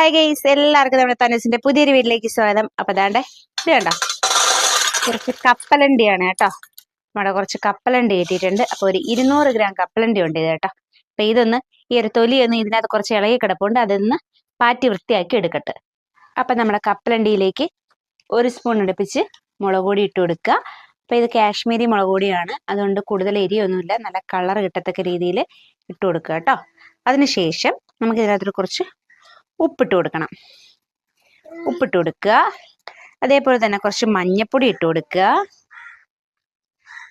Hi guys എല്ലാവർക്കും നമ്മുടെ തനസിന്റെ പുതിയൊരു വീട്ടിലേക്ക് സ്വാഗതം. അപ്പൊ അതാണ്ട് ഇത് കണ്ടോ? കുറച്ച് കപ്പലണ്ടിയാണ് കേട്ടോ. നമ്മുടെ കുറച്ച് കപ്പലണ്ടി കിട്ടിയിട്ടുണ്ട്. അപ്പൊ ഒരു ഇരുന്നൂറ് ഗ്രാം കപ്പലണ്ടി ഉണ്ട് ഇത് കേട്ടോ. അപ്പൊ ഇതൊന്ന് ഈ ഒരു തൊലി ഒന്ന് ഇതിനകത്ത് കുറച്ച് ഇളകി കിടപ്പുണ്ട്. അതൊന്ന് പാറ്റി വൃത്തിയാക്കി എടുക്കട്ടെ. അപ്പൊ നമ്മുടെ കപ്പലണ്ടിയിലേക്ക് ഒരു സ്പൂൺ അടുപ്പിച്ച് മുളക് പൊടി ഇട്ട് കൊടുക്കുക. അപ്പൊ ഇത് കാശ്മീരി മുളക് പൊടിയാണ്. അതുകൊണ്ട് കൂടുതൽ എരിയൊന്നുമില്ല. നല്ല കളർ കിട്ടത്തക്ക രീതിയിൽ ഇട്ട് കൊടുക്കുക കേട്ടോ. അതിനുശേഷം നമുക്ക് ഇതിനകത്തൊരു കുറച്ച് ഉപ്പിട്ട് കൊടുക്കണം. ഉപ്പിട്ട് കൊടുക്കുക. അതേപോലെ തന്നെ കുറച്ച് മഞ്ഞപ്പൊടി ഇട്ട് കൊടുക്കുക.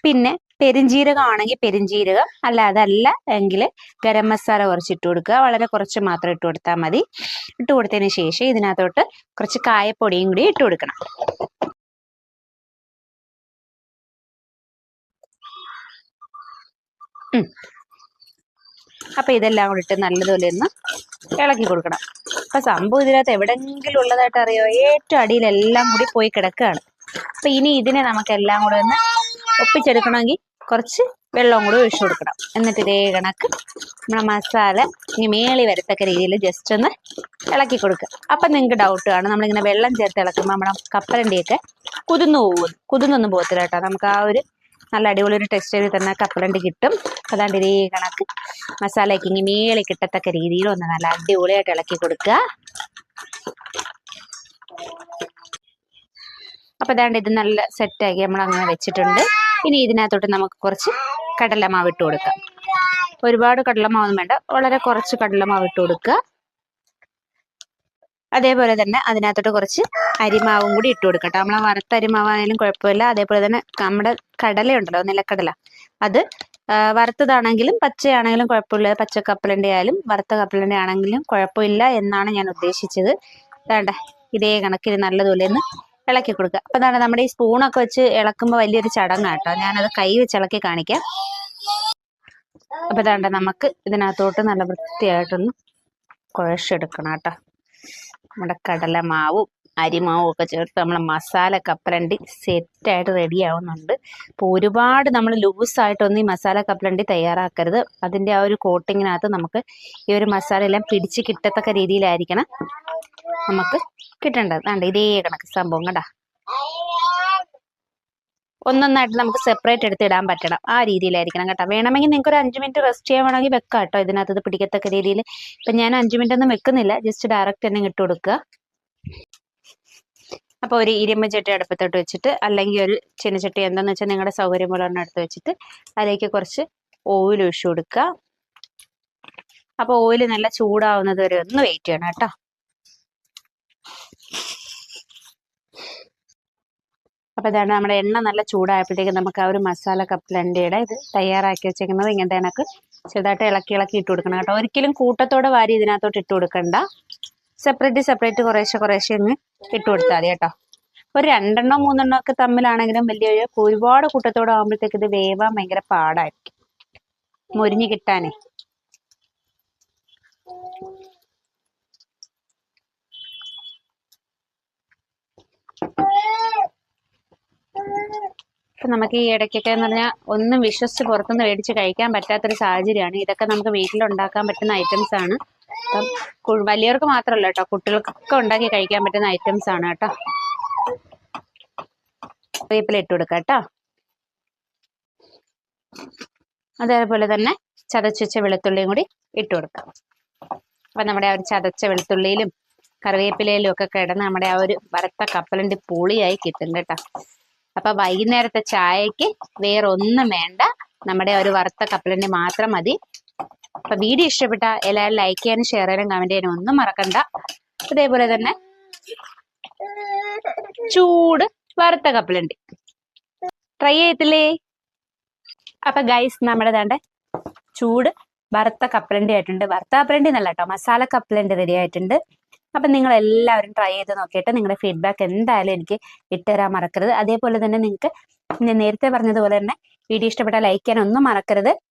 പിന്നെ പെരിഞ്ജീരകം ആണെങ്കിൽ പെരിഞ്ജീരകം അല്ല അതല്ല എങ്കിൽ ഗരം മസാല കുറച്ച് ഇട്ട് കൊടുക്കുക. വളരെ കുറച്ച് മാത്രം ഇട്ട് കൊടുത്താൽ മതി. ഇട്ട് കൊടുത്തതിന് ശേഷം ഇതിനകത്തോട്ട് കുറച്ച് കായപ്പൊടിയും കൂടി ഇട്ട് കൊടുക്കണം. അപ്പൊ ഇതെല്ലാം കൂടി ഇട്ട് നല്ലതുപോലെ ഒന്ന് ഇളക്കി കൊടുക്കണം. അപ്പൊ സംഭവം ഇതിനകത്ത് എവിടെങ്കിലും ഉള്ളതായിട്ട് അറിയോ? ഏറ്റവും അടിയിലെല്ലാം കൂടി പോയി കിടക്കുകയാണ്. അപ്പൊ ഇനി ഇതിനെ നമുക്ക് എല്ലാം കൂടെ ഒന്ന് ഒപ്പിച്ചെടുക്കണമെങ്കിൽ കുറച്ച് വെള്ളവും കൂടി ഒഴിച്ചു കൊടുക്കണം. എന്നിട്ട് ഇതേ കണക്ക് നമ്മുടെ മസാല ഇനി മേളി വരത്തക്ക രീതിയിൽ ജസ്റ്റ് ഒന്ന് ഇളക്കി കൊടുക്കുക. അപ്പൊ നിങ്ങൾക്ക് ഡൗട്ട് കാണും. നമ്മളിങ്ങനെ വെള്ളം ചേർത്ത് ഇളക്കുമ്പോൾ നമ്മുടെ കപ്പലണ്ടിയൊക്കെ കുതിർന്നു പോകും. കുതിർന്നൊന്നും പോകത്തില്ല കേട്ടോ. നമുക്ക് ആ ഒരു നല്ല അടിപൊളി ഒരു ചെയ്ത് തന്നെ കപ്പലണ്ടി കിട്ടും. അതാണ്ട് ഇതേ കണക്ക് മസാലയ്ക്ക് ഇനി മേളി കിട്ടത്തക്ക രീതിയിൽ ഒന്ന് നല്ല അടിപൊളിയായിട്ട് ഇളക്കി കൊടുക്കുക. അപ്പം അതാണ്ട് ഇത് നല്ല സെറ്റാക്കി നമ്മൾ അങ്ങനെ വെച്ചിട്ടുണ്ട്. ഇനി ഇതിനകത്തോട്ട് നമുക്ക് കുറച്ച് കടലമാവ് ഇട്ട് കൊടുക്കാം. ഒരുപാട് കടലമാവൊന്നും വേണ്ട വളരെ കുറച്ച് കടലമാവ് ഇട്ട് കൊടുക്കുക. അതേപോലെ തന്നെ അതിനകത്തോട്ട് കുറച്ച് അരിമാവും കൂടി ഇട്ട് കൊടുക്കട്ടെ. നമ്മളെ വറുത്ത അരിമാവായാലും കുഴപ്പമില്ല. അതേപോലെ തന്നെ നമ്മുടെ കടലയുണ്ടല്ലോ നിലക്കടല. അത് വറുത്തതാണെങ്കിലും പച്ചയാണെങ്കിലും കുഴപ്പമില്ല. പച്ച കപ്പലണ്ടി ആയാലും വറുത്ത കപ്പലണ്ടി ആണെങ്കിലും കുഴപ്പമില്ല എന്നാണ് ഞാൻ ഉദ്ദേശിച്ചത്. വേണ്ട ഇതേ കണക്കിന് നല്ലതുപോലെ ഒന്ന് ഇളക്കി കൊടുക്കുക. അപ്പൊ എന്താണ് നമ്മുടെ ഈ സ്പൂണൊക്കെ വെച്ച് ഇളക്കുമ്പോൾ വലിയൊരു ചടങ്ങാണ് കേട്ടോ ഞാനത് കൈ വെച്ച് ഇളക്കി കാണിക്കാം. അപ്പൊ ഇതാണ്ട നമുക്ക് ഇതിനകത്തോട്ട് നല്ല വൃത്തിയായിട്ടൊന്ന് കുഴച്ചെടുക്കണം കേട്ടോ. നമ്മുടെ കടലമാവും അരിമാവും ഒക്കെ ചേർത്ത് നമ്മൾ മസാല കപ്പലണ്ടി സെറ്റായിട്ട് റെഡി ആവുന്നുണ്ട്. അപ്പോൾ ഒരുപാട് നമ്മൾ ലൂസായിട്ടൊന്നും ഈ മസാല കപ്പലണ്ടി തയ്യാറാക്കരുത്. അതിന്റെ ആ ഒരു കോട്ടിങ്ങിനകത്ത് നമുക്ക് ഈ ഒരു മസാല എല്ലാം പിടിച്ച് കിട്ടത്തക്ക രീതിയിലായിരിക്കണം നമുക്ക് കിട്ടേണ്ടത്. കണ്ട ഇതേ കണക്ക് സംഭവം കണ്ട. ഒന്നൊന്നായിട്ട് നമുക്ക് സെപ്പറേറ്റ് എടുത്ത് ഇടാൻ പറ്റണം. ആ രീതിയിലായിരിക്കണം കേട്ടോ. വേണമെങ്കിൽ നിങ്ങൾക്ക് ഒരു അഞ്ച് മിനിറ്റ് റെസ്റ്റ് ചെയ്യാൻ വേണമെങ്കിൽ വെക്കാം കേട്ടോ ഇതിനകത്ത് ഇത് പിടിക്കത്തക്ക രീതിയിൽ. ഇപ്പം ഞാൻ അഞ്ച് മിനിറ്റ് ഒന്നും വെക്കുന്നില്ല. ജസ്റ്റ് ഡയറക്റ്റ് തന്നെ ഇട്ട് കൊടുക്കുക. അപ്പോൾ ഒരു ഇരുമ്പ് ചട്ടി അടുപ്പത്തോട്ട് വെച്ചിട്ട് അല്ലെങ്കിൽ ഒരു ചീനച്ചട്ടി എന്താണെന്ന് വെച്ചാൽ നിങ്ങളുടെ സൗകര്യം പോലെ ഒന്ന് എടുത്ത് വെച്ചിട്ട് അതിലേക്ക് കുറച്ച് ഓയിൽ ഒഴിച്ചു കൊടുക്കുക. അപ്പോൾ ഓയിൽ നല്ല ചൂടാവുന്നത് വരെ ഒന്ന് വെയിറ്റ് ചെയ്യണം കേട്ടോ. അപ്പോൾ ഇതാണ് നമ്മുടെ എണ്ണ നല്ല ചൂടായപ്പോഴത്തേക്ക് നമുക്ക് ആ ഒരു മസാല കപ്പ് കപ്പലണ്ടിയുടെ ഇത് തയ്യാറാക്കി വെച്ചേക്കുന്നത്. ഇങ്ങനത്തെ കണക്ക് ചെറുതായിട്ട് ഇളക്കി ഇളക്കി ഇട്ട് കൊടുക്കണം കേട്ടോ. ഒരിക്കലും കൂട്ടത്തോടെ വാരി ഇതിനകത്തോട്ട് ഇട്ട് കൊടുക്കണ്ട. സെപ്പറേറ്റ് സെപ്പറേറ്റ് കുറേശ്ശെ കുറേശ്ശെ ഒന്ന് ഇട്ട് കൊടുത്താൽ മതി കേട്ടോ. ഒരു രണ്ടെണ്ണോ മൂന്നെണ്ണോ ഒക്കെ തമ്മിലാണെങ്കിലും വലിയ ഒരുപാട് കൂട്ടത്തോടെ ആകുമ്പോഴത്തേക്ക് ഇത് വേവാൻ ഭയങ്കര പാടായിരിക്കും. മുരിഞ്ഞ് കിട്ടാനേ. നമുക്ക് ഈ ഇടയ്ക്കൊക്കെ എന്ന് പറഞ്ഞാൽ ഒന്നും വിശ്വസിച്ച് പുറത്തുനിന്ന് മേടിച്ച് കഴിക്കാൻ പറ്റാത്തൊരു സാഹചര്യമാണ്. ഇതൊക്കെ നമുക്ക് വീട്ടിലുണ്ടാക്കാൻ പറ്റുന്ന ഐറ്റംസ് ആണ്. അപ്പം വലിയവർക്ക് മാത്രമല്ല കേട്ടോ കുട്ടികൾക്കൊക്കെ ഉണ്ടാക്കി കഴിക്കാൻ പറ്റുന്ന ഐറ്റംസ് ആണ് കേട്ടോ. വേപ്പില ഇട്ട് കൊടുക്കാം കേട്ടോ. അതേപോലെ തന്നെ ചതച്ചുവെച്ച വെളുത്തുള്ളിയും കൂടി ഇട്ട് കൊടുക്കാം. അപ്പം നമ്മുടെ ആ ഒരു ചതച്ച വെളുത്തുള്ളിയിലും കറിവേപ്പിലയിലും ഒക്കെ കിടന്ന് നമ്മുടെ ആ ഒരു വറുത്ത കപ്പലിന്റെ പുളിയായി കിട്ടും കേട്ടോ. അപ്പൊ വൈകുന്നേരത്തെ ചായക്ക് വേറെ ഒന്നും വേണ്ട. നമ്മുടെ ഒരു വറുത്ത കപ്പലണ്ടി മാത്രം മതി. അപ്പൊ വീഡിയോ ഇഷ്ടപ്പെട്ട എല്ലാവരും ലൈക്ക് ചെയ്യാനും ഷെയർ ചെയ്യാനും കമന്റ് ചെയ്യാനും ഒന്നും മറക്കണ്ട. അതേപോലെ തന്നെ ചൂട് വറുത്ത കപ്പലുണ്ട്. ട്രൈ ചെയ്യത്തില്ലേ അപ്പൊ ഗൈസ് നമ്മുടെ ദാണ്ട് ചൂട് വറുത്ത കപ്പലണ്ടി ആയിട്ടുണ്ട്. വറുത്ത കപ്പലണ്ടി എന്നല്ല കേട്ടോ മസാല കപ്പലണ്ടി റെഡി ആയിട്ടുണ്ട്. അപ്പൊ നിങ്ങൾ എല്ലാവരും ട്രൈ ചെയ്ത് നോക്കിയിട്ട് നിങ്ങളുടെ ഫീഡ്ബാക്ക് എന്തായാലും എനിക്ക് ഇട്ടുതരാൻ മറക്കരുത്. അതേപോലെ തന്നെ നിങ്ങൾക്ക് നേരത്തെ പറഞ്ഞതുപോലെ തന്നെ വീഡിയോ ഇഷ്ടപ്പെട്ടാൽ ലൈക്ക് ചെയ്യാൻ ഒന്നും മറക്കരുത്.